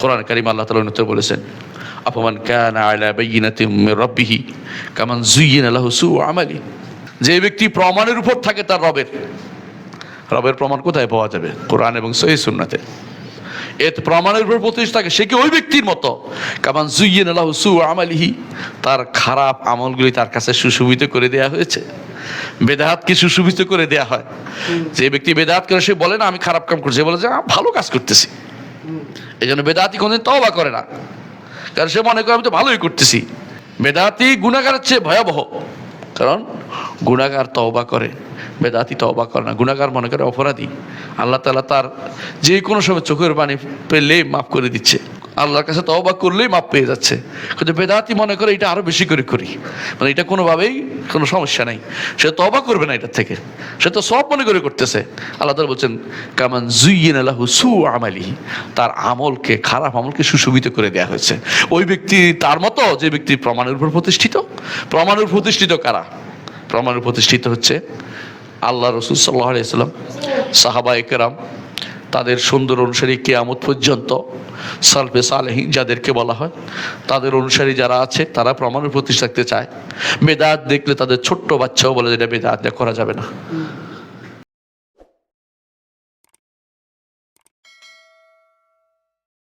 কোরআন কারিম আল্লাহ তালা উন্নত বলেছেন আপমান কান আলা বাইয়িনাতিম মির রাব্বিহি কামান যুয়্যিনা লাহু সু আমালি যে ব্যক্তি প্রমাণের উপর থাকে তার রবের। রবের প্রমাণ কোথায় পাওয়া যাবে? কোরআন এবং সহি সুন্নাতে। এত প্রমাণের উপর প্রতিষ্ঠা থাকে সে কি ওই ব্যক্তির মতো? কামান জুইয়েন আল্লাহ সু আমালিহি, তার খারাপ আমলগুলি তার কাছে সুশোভিত করে দেয়া হয়েছে। বেদাহাতকে সুশোভিত করে দেয়া হয়। যে ব্যক্তি বেদাহাত করে, সে বলে, না, আমি খারাপ কাম করছি। বলে, যে ভালো কাজ করতেছি। এই জন্য বেদাতি কোনদিন তবা করে না। কারণ সে মনে করে, আমি তো ভালোই করতেছি। বেদাতি গুণাগারের চেয়ে ভয়াবহ। কারণ গুণাগার তওবা করে, বেদাতি তওবা করে না। গুণাগার মনে করে অপরাধী। আল্লাহ তালা তার যে কোনো সময় চোখের পানি পেলে মাফ করে দিচ্ছে। আল্লাহর কাছে তওবা করলেই মাপ পেয়ে যাচ্ছে। কিন্তু বেদাতি মনে করে এটা আরও বেশি করে করি। মানে এটা কোনোভাবেই কোনো সমস্যা নাই। সে তওবা করবে না এটার থেকে। সে তো সব মনে করে করতেছে। আল্লাহ তালা বলছেন, কামান জুইন আল্লাহু সু আমালি তার আমলকে, খারাপ আমলকে সুশোভিত করে দেওয়া হয়েছে। ওই ব্যক্তি তার মতো যে ব্যক্তি প্রমাণের উপর প্রতিষ্ঠিত? প্রমাণের প্রতিষ্ঠিত কারা? প্রমাণের প্রতিষ্ঠিত হচ্ছে আল্লাহ রসুল সাল্লাহ সাহাবা একরাম তাদের সুন্দর অনুসারী কেয়ামত পর্যন্ত সালফে সালেহীন যাদেরকে বলা হয়, তাদের অনুসারী যারা আছে, তারা প্রমাণের প্রতিষ্ঠা থাকতে চায়। বেদাত দেখলে তাদের ছোট্ট বাচ্চাও বলে এটা বেদাত করা যাবে না।